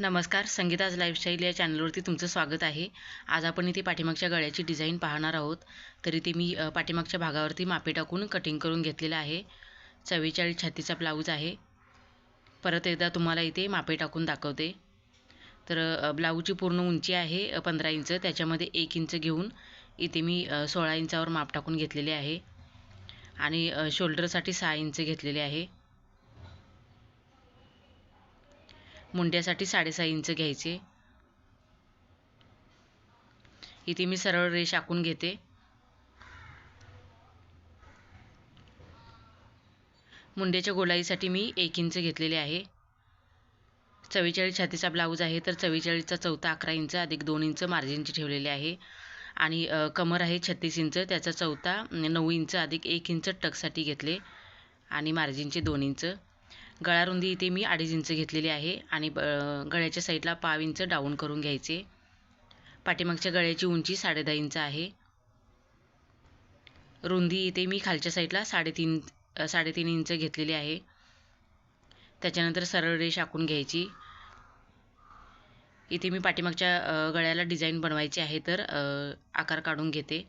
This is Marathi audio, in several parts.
नमस्कार संगीताज लाईफस्टाईल या चॅनलवरती तुमचं स्वागत आहे. आज आपण इथे पाठीमागच्या गळ्याची डिझाईन पाहणार आहोत. तरी ते मी पाठीमागच्या भागावरती मापे टाकून कटिंग करून घेतलेलं आहे. चव्वेचाळीस छातीचा ब्लाऊज आहे. परत एकदा तुम्हाला इथे मापे टाकून दाखवते. तर ब्लाऊजची पूर्ण उंची आहे पंधरा इंच. त्याच्यामध्ये एक इंच घेऊन इथे मी सोळा इंचावर माप टाकून घेतलेले आहे. आणि शोल्डरसाठी सहा इंच घेतलेले आहे. मुंड्यासाठी साडेसहा इंच घ्यायचे. इथे मी सरळ रेष आखून घेते. मुंड्याच्या गोलाईसाठी मी एक इंच घेतलेले आहे. चव्वेचाळीस छातीचा ब्लाऊज आहे तर चव्वेचाळीसचा चौथा अकरा इंच अधिक दोन इंच मार्जिनचे ठेवलेले आहे. आणि कमर आहे छत्तीस इंच त्याचा चौथा नऊ इंच अधिक एक इंच टकसाठी घेतले. आणि मार्जिनचे दोन इंच. गळारुंदी इथे मी अडीच इंच घेतलेली आहे आणि ब गळ्याच्या साईडला पाव इंच डाऊन करून घ्यायचे. पाठीमागच्या गळ्याची उंची साडेदहा इंच आहे. रुंदी इथे मी खालच्या साईडला साडेतीन साडेतीन इंच घेतलेली आहे. त्याच्यानंतर सरळ रेष आखून घ्यायची. इथे मी पाठीमागच्या गळ्याला डिझाईन बनवायची आहे तर आकार काढून घेते.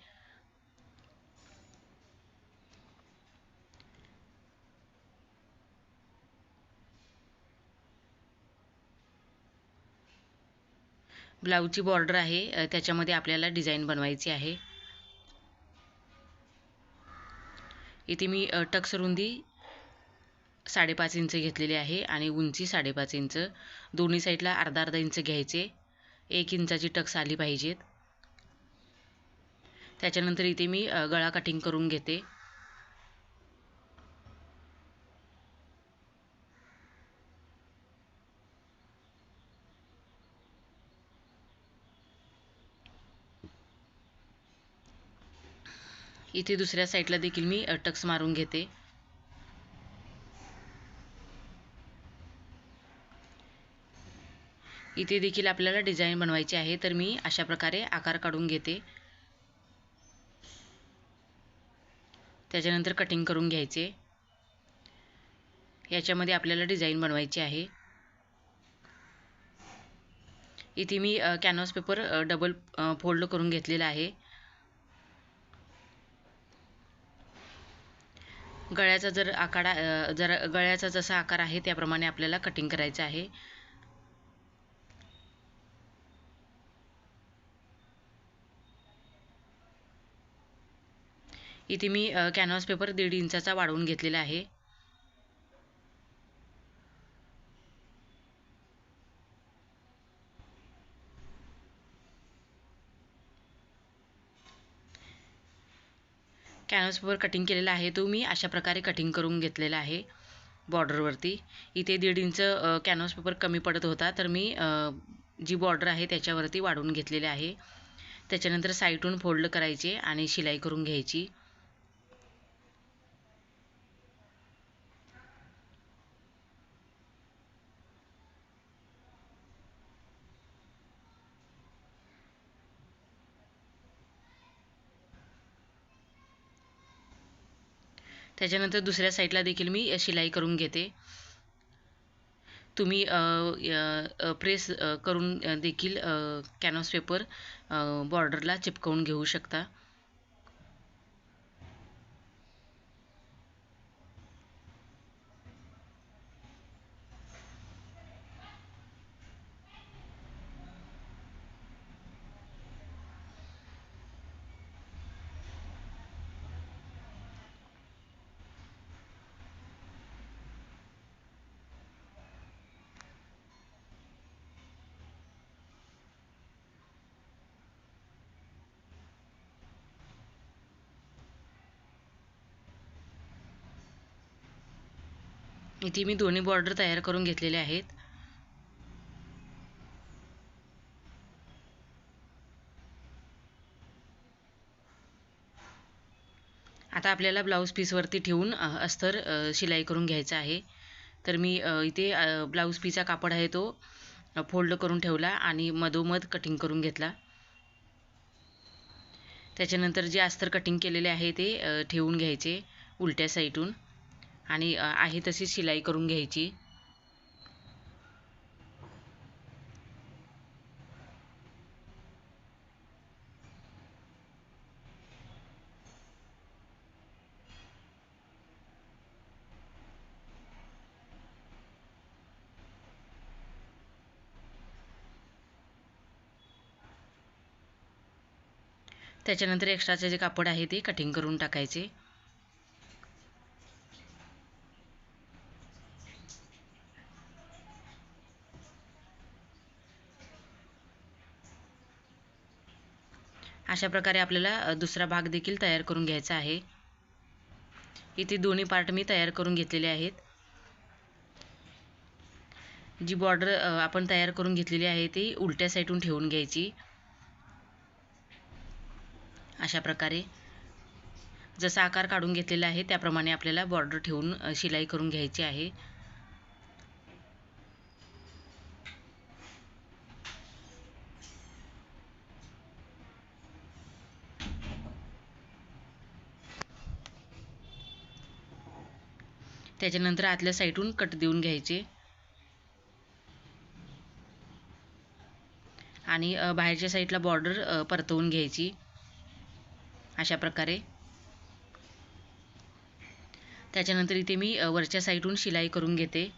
ब्लाऊजची बॉर्डर आहे. त्याच्यामध्ये आपल्याला डिझाईन बनवायची आहे. इथे मी टक्स रुंदी साडेपाच इंच घेतलेली आहे आणि उंची साडेपाच इंच. दोन्ही साईडला अर्धा अर्धा इंच घ्यायचे. एक इंचाची टक्स आली पाहिजेत. त्याच्यानंतर इथे मी गळा कटिंग करून घेते. इथे दुसऱ्या साईडला देखील मी टक्स मारून घेते. इथे देखील आपल्याला डिझाईन बनवायची आहे तर मी अशा प्रकारे आकार काढून घेते. त्याच्यानंतर कटिंग करून घ्यायचे. याच्यामध्ये आपल्याला डिझाईन बनवायची आहे. इथे मी कॅनव्हास पेपर डबल फोल्ड करून घेतलेला आहे. गळ्याचा जर आकारा जर गळ्याचा जसा आकार आहे त्याप्रमाणे आपल्याला कटिंग करायचं आहे. इथे मी कॅनव्हास पेपर दीड इंचाचा वाढवून घेतलेला आहे. कॅनव्हसवर पेपर कटिंग केलेला आहे. तो मी अशा प्रकारे कटिंग करून घेतलेला आहे बॉर्डरवरती इथे दीड इंच कॅनव्हास पेपर कमी पडत होता. तर मी जी बॉर्डर आहे त्याच्यावरती वाढवून घेतलेली आहे. त्याच्यानंतर साईटून फोल्ड करायचे आणि शिलाई करून घ्यायची. त्याच्यानंतर दुसऱ्या साईडला देखील मी शिलाई करून घेते. तुम्ही प्रेस करून देखील कॅनॉस पेपर बॉर्डरला चिपकवून घेऊ शकता. इथे मी दोन्ही बॉर्डर तयार करून घेतलेले आहेत. आता आपल्याला ब्लाऊज पीसवरती ठेवून अस्तर शिलाई करून घ्यायचं आहे. तर मी इथे ब्लाऊज पीसचा कापड आहे तो फोल्ड करून ठेवला आणि मधोमध कटिंग करून घेतला. त्याच्यानंतर जे अस्तर कटिंग केलेले आहे ते ठेवून घ्यायचे उलट्या साईडून आणि आहे तशी शिलाई करून घ्यायची. त्याच्यानंतर एक्स्ट्राचे जे कापड आहे ते कटिंग करून टाकायचे. अशा प्रकारे आपल्याला दुसरा भाग देखील तयार करून घ्यायचा आहे. इथे दोन्ही पार्ट मी तयार करून घेतलेले आहेत. जी बॉर्डर आपण तयार करून घेतलेली आहे ती उलट्या साईडून ठेवून घ्यायची. अशा प्रकारे. जसा आकार काढून घेतलेला आहे त्याप्रमाणे आपल्याला बॉर्डर ठेवून शिलाई करून घ्यायची आहे. त्याच्यानंतर आतल्या साईडून कट देऊन घ्यायचे. आणि बाहेरच्या साईडला बॉर्डर परतवून घ्यायची. अशा प्रकारे. त्याच्यानंतर इथे मी वरच्या साईडून शिलाई करून घेते.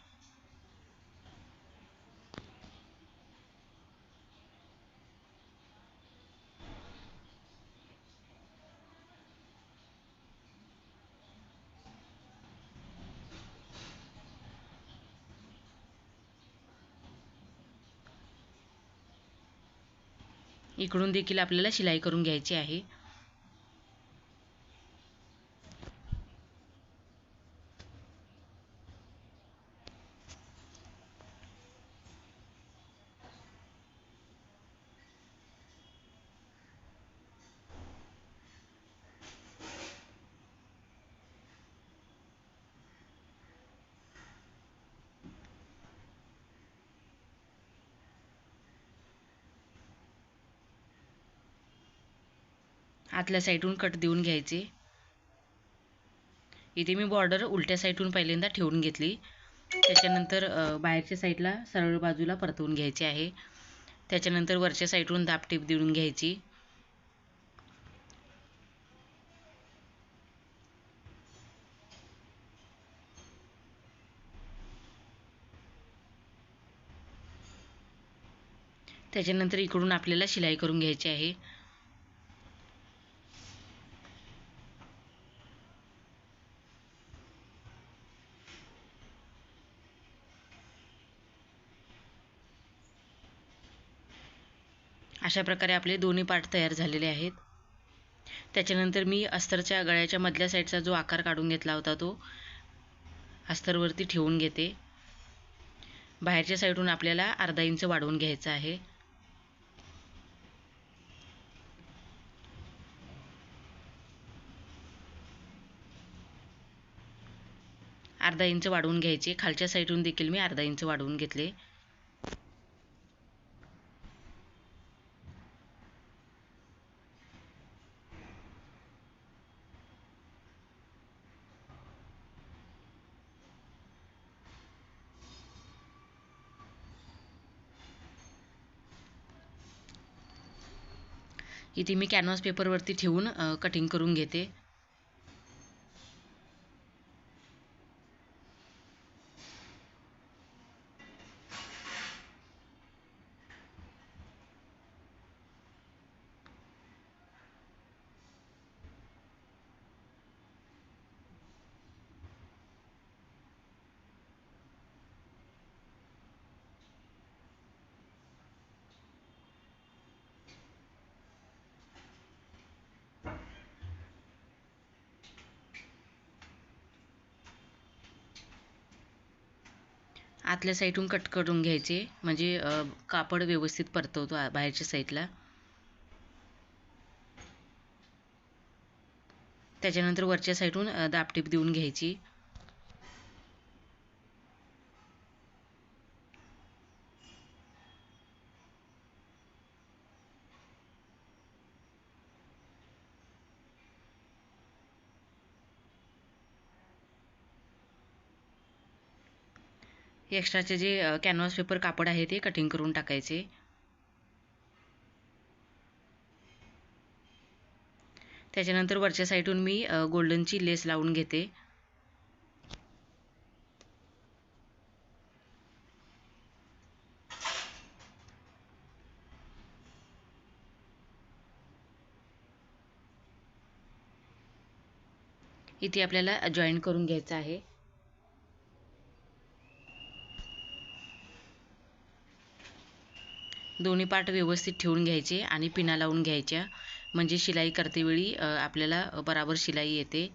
इकडून देखील आपल्याला शिलाई करून घ्यायची आहे. आतल्या साईडून कट देऊन घ्यायचे. इथे मी बॉर्डर उलट्या साईडून पहिल्यांदा ठेवून घेतली. त्याच्यानंतर बाहेरच्या साईडला सरळ बाजूला परतवून घ्यायचे आहे. त्याच्यानंतर वरच्या साईडून दाब देऊन घ्यायची. त्याच्यानंतर इकडून आपल्याला शिलाई करून घ्यायची आहे. अशा प्रकारे आपले दोन्ही पार्ट तयार झालेले आहेत. त्याच्यानंतर मी अस्तरच्या गळ्याच्या मधल्या साईडचा जो आकार काढून घेतला होता तो अस्तरवरती ठेवून घेते. बाहेरच्या साईडून आपल्याला अर्धा इंच वाढवून घ्यायचं आहे. अर्धा इंच वाढवून घ्यायचे. खालच्या साईडून देखील मी अर्धा इंच वाढवून घेतले. इथे मी कॅनव्हास पेपरवरती ठेवून कटिंग करून घेते. आतल्या साईडून कट करून घ्यायचे. म्हणजे कापड व्यवस्थित परतवतो बाहेरच्या साईडला. त्याच्यानंतर वरच्या साईडून दापटीप देऊन घ्यायची. एक्स्ट्रा एक्स्ट्राचे जे कॅनव्हास पेपर कापड आहे ते कटिंग करून टाकायचे. त्याच्यानंतर वरच्या साईडून मी गोल्डनची लेस लावून घेते. इथे आपल्याला जॉईन करून घ्यायचं आहे. दोन्ही पार्ट व्यवस्थित ठेवून घ्यायचे आणि पिना लावून घ्यायच्या. म्हणजे शिलाई करतेवेळी आपल्याला बराबर शिलाई येते.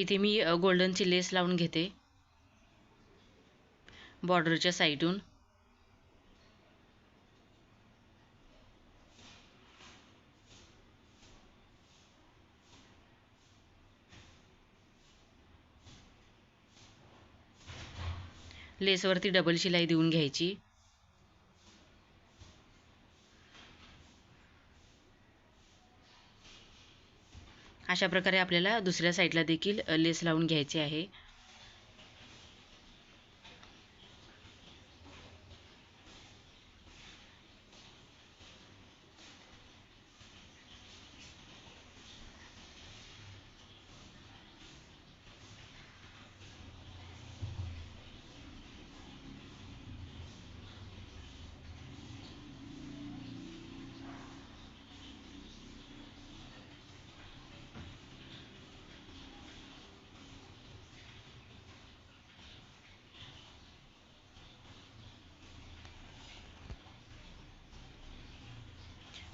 इथे मी गोल्डनची लेस लावून घेते. बॉर्डरच्या साईडून लेसवरती डबल शिलाई देऊन घ्यायची. अशा प्रकारे आपल्याला दुसऱ्या साईडला देखील लेस लावून घ्यायचे आहे.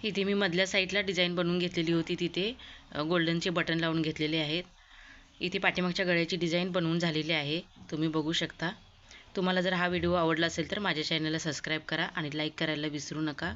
इथे मी मधल्या साईडला डिझाईन बनवून घेतलेली होती तिथे. गोल्डनचे बटन लावून घेतलेले आहेत. इथे पाठीमागच्या गळ्याची डिझाईन बनवून झालेली आहे. तुम्ही बघू शकता. तुम्हाला जर हा व्हिडिओ आवडला असेल तर माझ्या चॅनलला सबस्क्राईब करा आणि लाईक करायला विसरू नका.